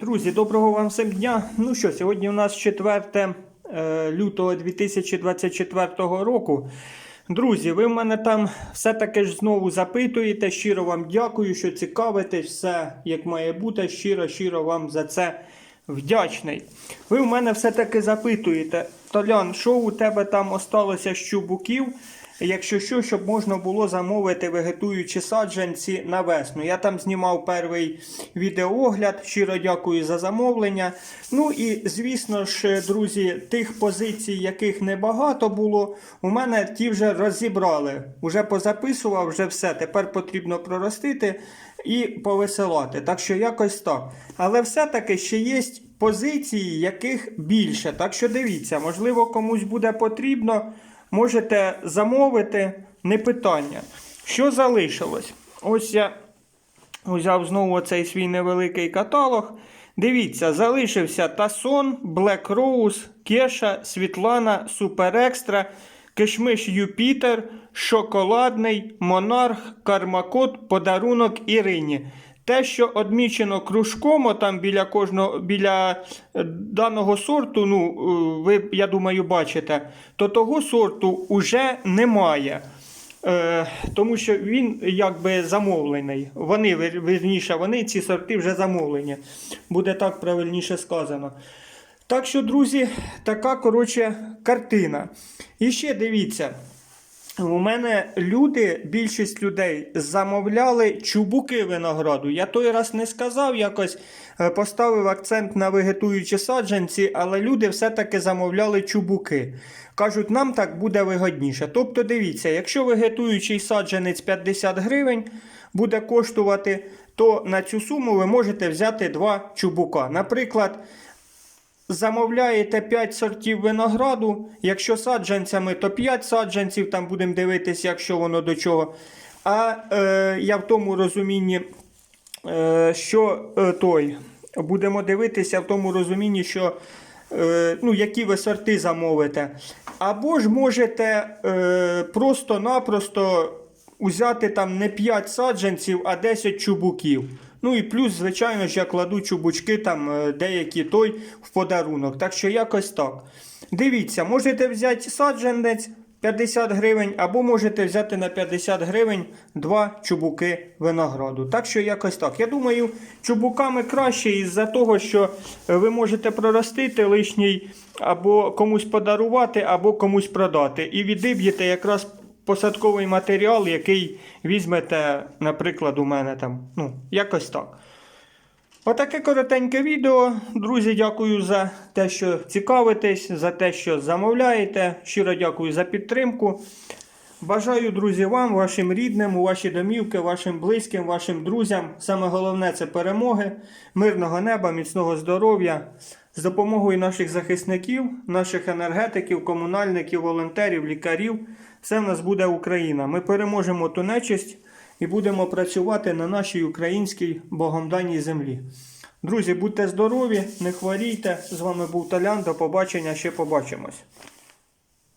Друзі, доброго вам всім дня. Ну що, сьогодні у нас 4 е, лютого 2024 року. Друзі, ви в мене там все-таки ж знову запитуєте. Щиро вам дякую, що цікавитесь, все як має бути. Щиро, щиро вам за це вдячний. Ви в мене все-таки запитуєте, Толян, що у тебе там осталося з чубуків? Якщо що, щоб можна було замовити вегетуючі саджанці на весну. Я там знімав перший відеоогляд. Щиро дякую за замовлення. Ну і звісно ж, друзі, тих позицій, яких небагато було, у мене ті вже розібрали. Уже позаписував, вже все. Тепер потрібно проростити і повисилати. Так що якось так. Але все-таки ще є позиції, яких більше. Так що дивіться, можливо, комусь буде потрібно. Можете замовити, не питання. Що залишилось? Ось я взяв знову цей свій невеликий каталог. Дивіться, залишився Тасон, Black Rose, Кеша, Світлана, Супер Екстра, Кишмиш Юпітер, Шоколадний, Монарх, Кармакот, Подарунок Ірині. Те, що одмічено кружком, там біля кожного біля е, даного сорту, ну, е, ви, я думаю, бачите, то того сорту вже немає. Е, тому що він якби замовлений. Вони, вір- вірніше, вони ці сорти вже замовлені. Буде так правильніше сказано. Так що, друзі, така коротше картина. І ще дивіться. У мене люди, більшість людей замовляли чубуки винограду. Я той раз не сказав, якось е, поставив акцент на вегетуючі саджанці, але люди все-таки замовляли чубуки. Кажуть, нам так буде вигодніше. Тобто, дивіться, якщо вегетуючий саджанець 50 гривень буде коштувати, то на цю суму ви можете взяти два чубука. Наприклад, Замовляєте 5 сортів винограду. Якщо саджанцями, то 5 саджанців, там будемо дивитися, якщо воно до чого. А е, я в тому розумінні, е, що е, той, будемо дивитися в тому розумінні, що е, ну, які ви сорти замовите. Або ж можете е, просто-напросто узяти там не 5 саджанців, а 10 чубуків. Ну і плюс, звичайно ж, я кладу чубучки там е, деякі той в подарунок. Так що якось так. Дивіться, можете взяти саджанець 50 гривень, або можете взяти на 50 гривень два чубуки винограду. Так що якось так. Я думаю, чубуками краще із-за того, що е, ви можете проростити лишній або комусь подарувати, або комусь продати. І відіб'єте якраз посадковий матеріал, який візьмете, наприклад, у мене там. Ну, якось так. Отаке коротеньке відео. Друзі, дякую за те, що цікавитесь, за те, що замовляєте. Щиро дякую за підтримку. Бажаю, друзі, вам, вашим рідним, у ваші домівки, вашим близьким, вашим друзям. Саме головне це перемоги, мирного неба, міцного здоров'я. З допомогою наших захисників, наших енергетиків, комунальників, волонтерів, лікарів. Все в нас буде Україна. Ми переможемо ту нечисть і будемо працювати на нашій українській богом даній землі. Друзі, будьте здорові, не хворійте. З вами був Талян. До побачення, ще побачимось.